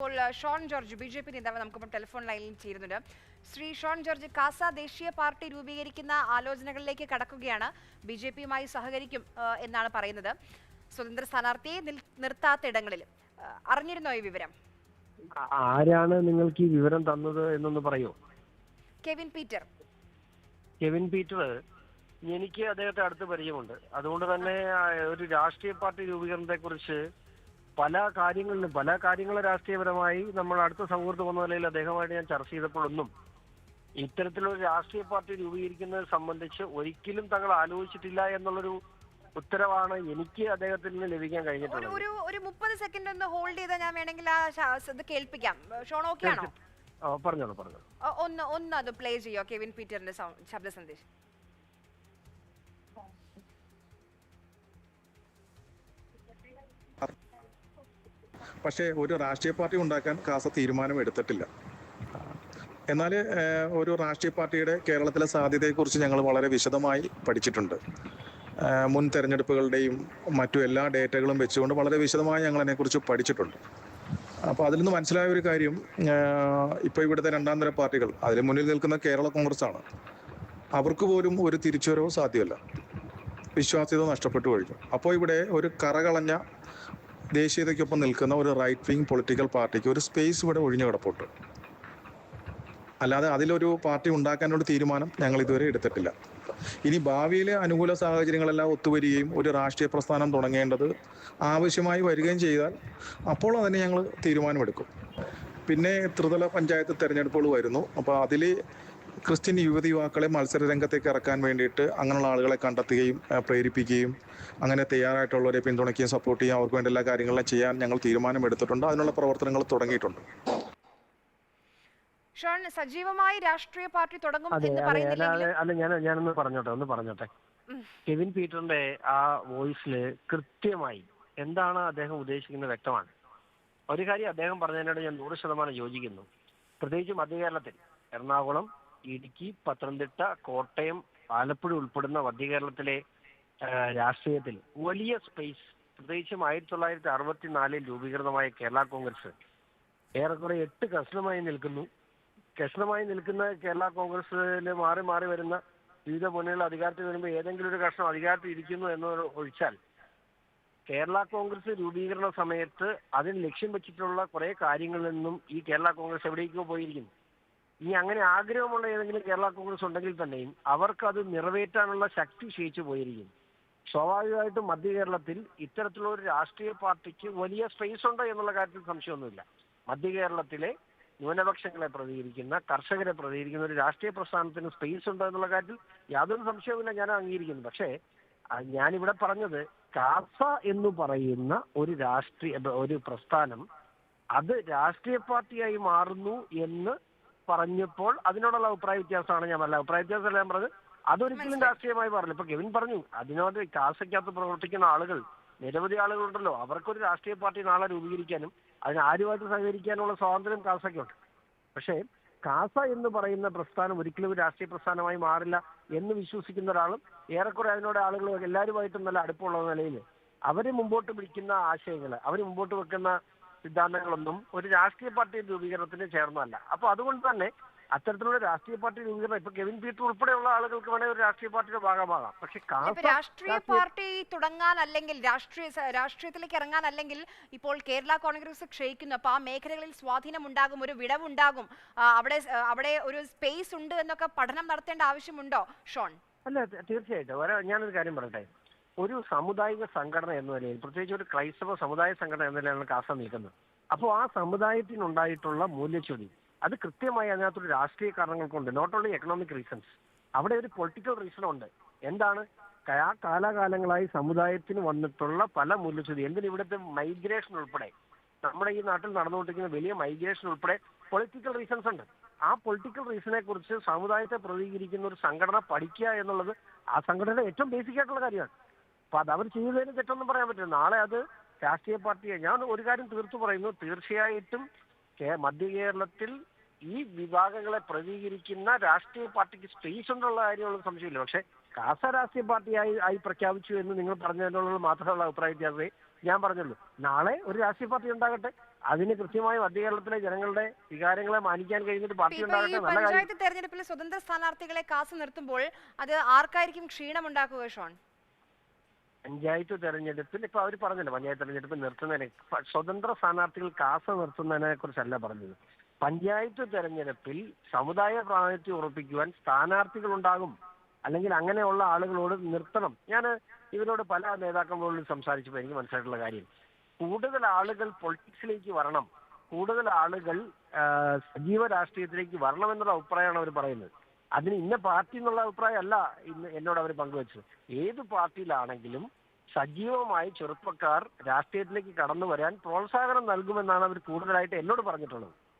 ഇപ്പോൾ Shone George B J P നേതാവ് നമുക്കിപ്പോൾ ടെലിഫോൺ ലൈനിൽ ചേരുന്നുണ്ട്. ശ്രീ ഷോൺ ജോർജ് കാസ ദേശീയ പാർട്ടി രൂപീകരിക്കുന്ന ആലോചനകളിലേക്ക് കടക്കുകയാണ്. ബി ജെ പിയുമായി സഹകരിക്കും എന്നാണ് പറയുന്നത്. സ്വതന്ത്ര സ്ഥാനാർത്ഥിയെ നിർത്താത്ത ഇടങ്ങളിൽ അറിഞ്ഞിരുന്നോ ഈ വിവരം? ആരാണ് നിങ്ങൾക്ക് ഈ വിവരം തന്നത് എന്നൊന്ന് പറയൂ. Kevin Peter. കെവിൻ പീറ്റർ എനിക്ക് അദ്ദേഹത്തെ അടുത്ത് പരിചയമുണ്ട്. അതുകൊണ്ട് തന്നെ ഒരു രാഷ്ട്രീയ പാർട്ടി രൂപീകരണത്തെ കുറിച്ച് പല കാര്യങ്ങളിലും പല കാര്യങ്ങൾ രാഷ്ട്രീയപരമായി നമ്മൾ അടുത്ത സൗഹൃദം എന്ന നിലയിൽ അദ്ദേഹമായിട്ട് ഞാൻ ചർച്ച ചെയ്തപ്പോഴൊന്നും ഇത്തരത്തിലൊരു രാഷ്ട്രീയ പാർട്ടി രൂപീകരിക്കുന്നത് സംബന്ധിച്ച് ഒരിക്കലും തങ്ങൾ ആലോചിച്ചിട്ടില്ല എന്നുള്ളൊരു ഉത്തരവാണ് എനിക്ക് അദ്ദേഹത്തിൽ നിന്ന് ലഭിക്കാൻ കഴിഞ്ഞിട്ടുള്ളത്. ഒരു ഒരു മുപ്പത് സെക്കൻഡ് ഒന്ന് ഹോൾഡ് ചെയ്താൽ ഞാൻ വേണമെങ്കിൽ ആ ഇത് കേൾപ്പിക്കാം. ഷോൺ ഓക്കെ ആണോ? പറഞ്ഞോളൂ പറഞ്ഞോളൂ. ഒന്ന് ഒന്ന് അത് പ്ലേ ചെയ്യോ കെവിൻ പീറ്ററിന്റെ ശബ്ദ സന്ദേശം പക്ഷേ ഒരു രാഷ്ട്രീയ പാർട്ടി ഉണ്ടാക്കാൻ കാസ തീരുമാനം എടുത്തിട്ടില്ല. എന്നാൽ ഒരു രാഷ്ട്രീയ പാർട്ടിയുടെ കേരളത്തിലെ സാധ്യതയെക്കുറിച്ച് ഞങ്ങൾ വളരെ വിശദമായി പഠിച്ചിട്ടുണ്ട്. മുൻ തെരഞ്ഞെടുപ്പുകളുടെയും മറ്റു എല്ലാ ഡേറ്റകളും വെച്ചുകൊണ്ട് വളരെ വിശദമായി ഞങ്ങൾ അതിനെക്കുറിച്ച് പഠിച്ചിട്ടുണ്ട്. അപ്പോൾ അതിൽ നിന്ന് മനസ്സിലായ ഒരു കാര്യം ഇപ്പോൾ ഇവിടുത്തെ രണ്ടാം തര പാർട്ടികൾ അതിന് മുന്നിൽ നിൽക്കുന്ന കേരള കോൺഗ്രസ് ആണ് അവർക്ക് പോലും ഒരു തിരിച്ചുവരവ് സാധ്യമല്ല. വിശ്വാസ്യത നഷ്ടപ്പെട്ടു കഴിഞ്ഞു. അപ്പോൾ ഇവിടെ ഒരു കറകളഞ്ഞ ദേശീയതയ്ക്കൊപ്പം നിൽക്കുന്ന ഒരു റൈറ്റ് വിങ് പൊളിറ്റിക്കൽ പാർട്ടിക്ക് ഒരു സ്പേസ് ഇവിടെ ഒഴിഞ്ഞു കിടപ്പുണ്ട്. അല്ലാതെ അതിലൊരു പാർട്ടി ഉണ്ടാക്കാനുള്ള തീരുമാനം ഞങ്ങൾ ഇതുവരെ എടുത്തിട്ടില്ല. ഇനി ഭാവിയിലെ അനുകൂല സാഹചര്യങ്ങളെല്ലാം ഒത്തുവരികയും ഒരു രാഷ്ട്രീയ പ്രസ്ഥാനം തുടങ്ങേണ്ടത് ആവശ്യമായി വരികയും ചെയ്താൽ അപ്പോൾ അതിനെ ഞങ്ങൾ തീരുമാനമെടുക്കും. പിന്നെ ത്രിതല പഞ്ചായത്ത് തെരഞ്ഞെടുപ്പുകൾ വരുന്നു. അപ്പോൾ അതിൽ ക്രിസ്ത്യൻ യുവതി യുവാക്കളെ മത്സര രംഗത്തേക്ക് ഇറക്കാൻ വേണ്ടിയിട്ട് അങ്ങനെയുള്ള ആളുകളെ കണ്ടെത്തുകയും പ്രേരിപ്പിക്കുകയും അങ്ങനെ തയ്യാറായിട്ടുള്ളവരെ പിന്തുണയ്ക്കുകയും സപ്പോർട്ട് ചെയ്യുകയും അവർക്ക് വേണ്ട എല്ലാ കാര്യങ്ങളും ചെയ്യാൻ ഞങ്ങൾ തീരുമാനമെടുത്തിട്ടുണ്ട്. അതിനുള്ള പ്രവർത്തനങ്ങൾ തുടങ്ങിയിട്ടുണ്ട്. ഷോൺ സജീവമായി രാഷ്ട്രീയ പാർട്ടി തുടങ്ങും എന്ന് അല്ല ഞാൻ ഞാനൊന്ന് പറഞ്ഞോട്ടെ ഒന്ന് പറഞ്ഞോട്ടെ. കെവിൻ പീറ്ററിന്റെ ആ വോയിസിൽ കൃത്യമായി എന്താണ് അദ്ദേഹം ഉദ്ദേശിക്കുന്നത് വ്യക്തമാണ്. ഒരു കാര്യം അദ്ദേഹം പറഞ്ഞതിനോട് ഞാൻ നൂറ് ശതമാനം യോജിക്കുന്നു. പ്രത്യേകിച്ച് മധ്യകേരളത്തിൽ എറണാകുളം ഇടുക്കി പത്തനംതിട്ട കോട്ടയം ആലപ്പുഴ ഉൾപ്പെടുന്ന മധ്യകേരളത്തിലെ രാഷ്ട്രീയത്തിൽ വലിയ സ്പേസ് പ്രത്യേകിച്ചും ആയിരത്തി തൊള്ളായിരത്തി അറുപത്തിനാലിൽ രൂപീകൃതമായ കേരള കോൺഗ്രസ് ഏറെക്കുറെ എട്ട് കഷ്ണമായി നിൽക്കുന്നു. കഷ്ണമായി നിൽക്കുന്ന കേരള കോൺഗ്രസിൽ മാറി മാറി വരുന്ന വിവിധ മുന്നണികൾ അധികാരത്തിൽ വരുമ്പോൾ ഏതെങ്കിലും ഒരു കഷ്ണം അധികാരത്തിൽ ഇരിക്കുന്നു എന്ന് ഒഴിച്ചാൽ കേരള കോൺഗ്രസ് രൂപീകരണ സമയത്ത് അതിന് ലക്ഷ്യം വെച്ചിട്ടുള്ള കുറെ കാര്യങ്ങളിൽ നിന്നും ഈ കേരള കോൺഗ്രസ് എവിടേക്കോ പോയിരിക്കുന്നു. ഇനി അങ്ങനെ ആഗ്രഹമുള്ള ഏതെങ്കിലും കേരള കോൺഗ്രസ് ഉണ്ടെങ്കിൽ തന്നെയും അവർക്ക് അത് നിറവേറ്റാനുള്ള ശക്തി ക്ഷയിച്ചു പോയിരിക്കും. സ്വാഭാവികമായിട്ടും മധ്യ കേരളത്തിൽ ഇത്തരത്തിലുള്ള ഒരു രാഷ്ട്രീയ പാർട്ടിക്ക് വലിയ സ്പേസ് ഉണ്ട് എന്നുള്ള കാര്യത്തിൽ സംശയമൊന്നുമില്ല. മധ്യ കേരളത്തിലെ ന്യൂനപക്ഷങ്ങളെ പ്രതികരിക്കുന്ന കർഷകരെ പ്രതികരിക്കുന്ന ഒരു രാഷ്ട്രീയ പ്രസ്ഥാനത്തിന് സ്പേസ് ഉണ്ട് എന്നുള്ള കാര്യത്തിൽ യാതൊരു സംശയവുമില്ല. ഞാൻ അംഗീകരിക്കുന്നു. പക്ഷേ ഞാനിവിടെ പറഞ്ഞത് കാസ എന്ന് പറയുന്ന ഒരു രാഷ്ട്രീയ ഒരു പ്രസ്ഥാനം അത് രാഷ്ട്രീയ പാർട്ടിയായി മാറുന്നു എന്ന് പറഞ്ഞപ്പോൾ അതിനോടുള്ള അഭിപ്രായ വ്യത്യാസമാണ് ഞാൻ പറഞ്ഞത്. അഭിപ്രായ വ്യത്യാസമല്ല ഞാൻ പറഞ്ഞത്. അതൊരിക്കലും. രാഷ്ട്രീയമായി പറഞ്ഞു ഇപ്പൊ കെവിൻ പറഞ്ഞു അതിനോട് കാസയ്ക്കകത്ത് പ്രവർത്തിക്കുന്ന ആളുകൾ നിരവധി ആളുകളുണ്ടല്ലോ. അവർക്കൊരു രാഷ്ട്രീയ പാർട്ടി നാളെ രൂപീകരിക്കാനും അതിന് ആരുമായിട്ട് സഹകരിക്കാനുള്ള സ്വാതന്ത്ര്യം കാസയ്ക്കുണ്ട്. പക്ഷേ കാസ എന്ന് പറയുന്ന പ്രസ്ഥാനം ഒരിക്കലും ഒരു രാഷ്ട്രീയ പ്രസ്ഥാനമായി മാറില്ല എന്ന് വിശ്വസിക്കുന്ന ഒരാളും ഏറെക്കുറെ അതിനോട് ആളുകൾ എല്ലാവരുമായിട്ടും നല്ല അടുപ്പമുള്ള നിലയിൽ അവർ മുമ്പോട്ട് വിളിക്കുന്ന ആശയങ്ങൾ അവർ മുമ്പോട്ട് വെക്കുന്ന സിദ്ധാന്തങ്ങളൊന്നും ഒരു രാഷ്ട്രീയ പാർട്ടി രൂപീകരണത്തിന് ചേർന്നതല്ല. അപ്പൊ അതുകൊണ്ട് തന്നെ അത്തരത്തിലുള്ള രാഷ്ട്രീയ പാർട്ടി രൂപീകരണം ഇപ്പൊ കെവിൻ പീറ്റർ ഉൾപ്പെടെയുള്ള ആളുകൾക്ക് വേണേൽ ഒരു രാഷ്ട്രീയ പാർട്ടിയുടെ ഭാഗമാകാം. പക്ഷെ രാഷ്ട്രീയ പാർട്ടി തുടങ്ങാൻ അല്ലെങ്കിൽ രാഷ്ട്രീയ രാഷ്ട്രീയത്തിലേക്ക് ഇറങ്ങാൻ അല്ലെങ്കിൽ ഇപ്പോൾ കേരള കോൺഗ്രസ് ക്ഷയിക്കുന്നു. അപ്പൊ ആ മേഖലകളിൽ സ്വാധീനം ഉണ്ടാകും ഒരു വിടവുണ്ടാകും. അവിടെ അവിടെ ഒരു സ്പേസ് ഉണ്ട് എന്നൊക്കെ പഠനം നടത്തേണ്ട ആവശ്യമുണ്ടോ ഷോൺ? അല്ല തീർച്ചയായിട്ടും. ഞാനൊരു കാര്യം പറയട്ടെ. ഒരു സാമുദായിക സംഘടന എന്ന നിലയിൽ പ്രത്യേകിച്ച് ഒരു ക്രൈസ്തവ സമുദായ സംഘടന എന്ന നിലയിലാണ് കാസ നിൽക്കുന്നത്. അപ്പോൾ ആ സമുദായത്തിനുണ്ടായിട്ടുള്ള മൂല്യച്യുതി അത് കൃത്യമായി അതിനകത്തൊരു രാഷ്ട്രീയ കാരണങ്ങൾ കൊണ്ട് നോട്ട് ഓൺലി എക്കണോമിക് റീസൺസ് അവിടെ ഒരു പൊളിറ്റിക്കൽ റീസൺ ഉണ്ട്. എന്താണ്? ആ കാലാകാലങ്ങളായി സമുദായത്തിന് വന്നിട്ടുള്ള പല മൂല്യച്യുതി എന്തിന് ഇവിടുത്തെ മൈഗ്രേഷൻ ഉൾപ്പെടെ? നമ്മുടെ ഈ നാട്ടിൽ നടന്നുകൊണ്ടിരിക്കുന്ന വലിയ മൈഗ്രേഷൻ ഉൾപ്പെടെ പൊളിറ്റിക്കൽ റീസൺസ് ഉണ്ട്. ആ പൊളിറ്റിക്കൽ റീസണെ കുറിച്ച് സമുദായത്തെ പ്രതികരിക്കുന്ന ഒരു സംഘടന പഠിക്കുക എന്നുള്ളത് ആ സംഘടനയുടെ ഏറ്റവും ബേസിക് ആയിട്ടുള്ള കാര്യമാണ്. അപ്പൊ അത് അവർ ചെയ്തതിന് തെറ്റൊന്നും പറയാൻ പറ്റില്ല. നാളെ അത് രാഷ്ട്രീയ പാർട്ടിയെ ഞാൻ ഒരു കാര്യം തീർത്തു പറയുന്നു. തീർച്ചയായിട്ടും മധ്യ കേരളത്തിൽ ഈ വിഭാഗങ്ങളെ പ്രതികരിക്കുന്ന രാഷ്ട്രീയ പാർട്ടിക്ക് സ്പേസ് ഉണ്ടുള്ള കാര്യമുള്ള സംശയമില്ല. പക്ഷെ കാസ രാഷ്ട്രീയ പാർട്ടിയായി ആയി പ്രഖ്യാപിച്ചു എന്ന് നിങ്ങൾ പറഞ്ഞതിനുള്ള മാത്രമുള്ള അഭിപ്രായ വ്യത്യാസമേ ഞാൻ പറഞ്ഞുള്ളൂ. നാളെ ഒരു രാഷ്ട്രീയ പാർട്ടി ഉണ്ടാകട്ടെ. അതിന് കൃത്യമായി മധ്യ കേരളത്തിലെ ജനങ്ങളുടെ വികാരങ്ങളെ മാനിക്കാൻ കഴിഞ്ഞിട്ട് പാർട്ടി ഉണ്ടാകട്ടെ പഞ്ചായത്ത് തെരഞ്ഞെടുപ്പിൽ സ്വതന്ത്ര സ്ഥാനാർത്ഥികളെ കാസ് നിർത്തുമ്പോൾ അത് ആർക്കായിരിക്കും ക്ഷീണമുണ്ടാക്കുക ഷോൺ? പഞ്ചായത്ത് തെരഞ്ഞെടുപ്പിൽ ഇപ്പൊ അവർ പറഞ്ഞല്ലോ പഞ്ചായത്ത് തെരഞ്ഞെടുപ്പ് നിർത്തുന്നതിനെ. സ്വതന്ത്ര സ്ഥാനാർത്ഥികൾ കാസ നിർത്തുന്നതിനെ കുറിച്ചല്ല പറഞ്ഞത്. പഞ്ചായത്ത് തെരഞ്ഞെടുപ്പിൽ സമുദായ പ്രാതിനിധ്യം ഉറപ്പിക്കുവാൻ സ്ഥാനാർത്ഥികൾ ഉണ്ടാകും. അല്ലെങ്കിൽ അങ്ങനെയുള്ള ആളുകളോട് നിർത്തണം. ഞാൻ ഇവരോട് പല നേതാക്കളോടും സംസാരിച്ചപ്പോൾ എനിക്ക് മനസ്സിലായിട്ടുള്ള കാര്യം. കൂടുതൽ ആളുകൾ പൊളിറ്റിക്സിലേക്ക് വരണം. കൂടുതൽ ആളുകൾ സജീവ രാഷ്ട്രീയത്തിലേക്ക് വരണം എന്നുള്ള അഭിപ്രായമാണ് അവർ പറയുന്നത്. അതിന് ഇന്ന പാർട്ടി എന്നുള്ള അഭിപ്രായമല്ല ഇന്ന് എന്നോട് അവർ പങ്കുവച്ചത്. ഏത് പാർട്ടിയിലാണെങ്കിലും സജീവമായി ചെറുപ്പക്കാർ രാഷ്ട്രീയത്തിലേക്ക് കടന്നു വരാൻ പ്രോത്സാഹനം നൽകുമെന്നാണ് അവർ കൂടുതലായിട്ട് എന്നോട് പറഞ്ഞിട്ടുള്ളത്.